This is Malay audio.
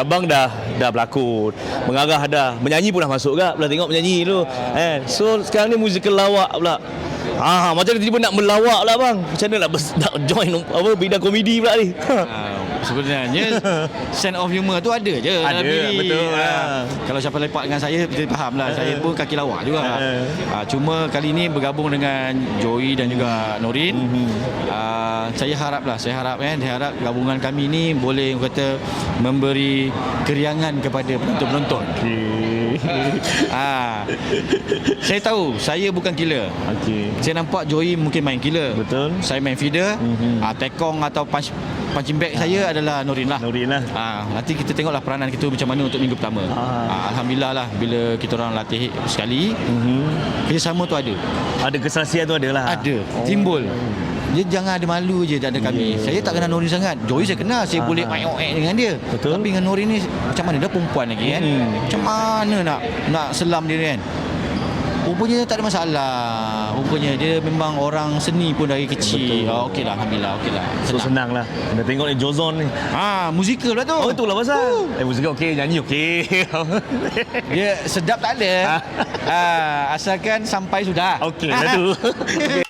Abang dah dah berlakon, mengarah dah, menyanyi pun dah masuk gak, dah tengok menyanyi dulu. Eh, so sekarang ni musical lawak pula. Ah, macam tiba-tiba nak melawak lah bang. Macam mana nak, nak join apa bidang komedi pula ni? Ah, sebenarnya sense of humor tu ada je Ada, dalam diri. betul. Ah, Ah. Kalau siapa lepak dengan saya dia faham lah. Saya pun kaki lawak juga. Ah. Ah, cuma kali ni bergabung dengan Joey dan juga Norin. Ah, saya harap lah, saya harap kan, saya harap gabungan kami ni boleh kata memberi keriangan kepada penonton-penonton. Ah, saya tahu saya bukan killer. Okey. Saya nampak Joey mungkin main killer. Betul. Saya main feeder. Mhm. Ah, tekong atau punch punching bag saya adalah Norin lah. Nurin lah. Ah, nanti kita tengoklah peranan kita macam mana untuk minggu pertama. Ah. Ah, Alhamdulillah lah bila kita orang latih sekali, Mhm. kerjasama tu ada. Ada kesaksian tu ada lah. Ada, Oh. timbul. Dia jangan ada malu je tak ada kami. Ya. Saya tak kenal Norin sangat. Joey saya kenal, saya Ah. boleh main oek dengan dia. Betul. Tapi dengan Norin ni macam mana dia perempuan lagi kan? Hmm. Macam mana nak nak selam dia kan? Rupanya tak ada masalah. Rupanya dia memang orang seni pun dari kecil. Betul. Oh, okey lah, Alhamdulillah. Okey lah. So senang lah. Dah tengok ni Jozon ni. Ah, musikal lah tu. Oh itulah pasal. Eh musik okey, nyanyi okey. Dia sedap tak ada. ah, asalkan sampai sudah. okey lah tu. Okey.